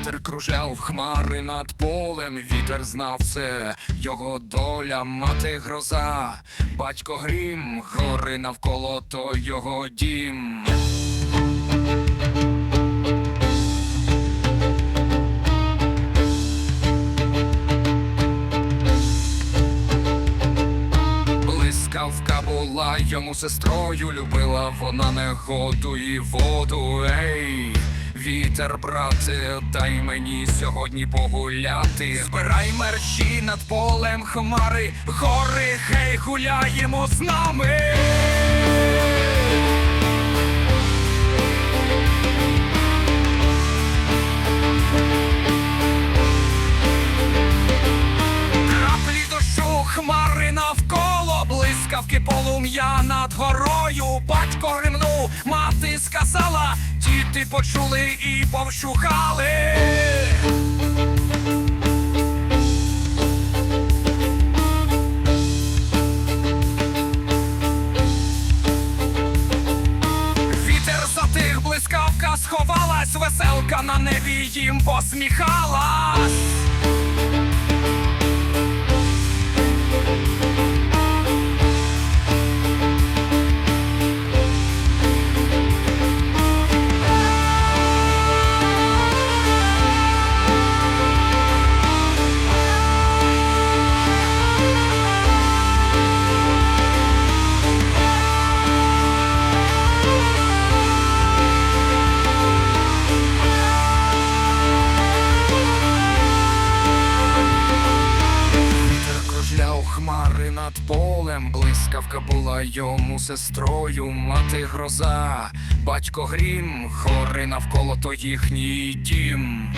Вітер кружляв хмари над полем, вітер знав це, його доля, мати гроза, батько грім, гори навколо то його дім. Блискавка була йому сестрою, любила вона негоду і воду. Ей, вітер, брате, дай мені сьогодні погуляти. Збирай мерщі над полем хмари, гори, хей, гуляємо з нами. Краплі дощу, хмари навколо, блискавки полум'я над горою. Батько гримнув, мати сказала, діти почули і повщухали. Вітер затих, блискавка сховалась, веселка на небі їм посміхалась. Хмари над полем, блискавка була йому сестрою, мати гроза, батько грім, гори навколо то їхній дім.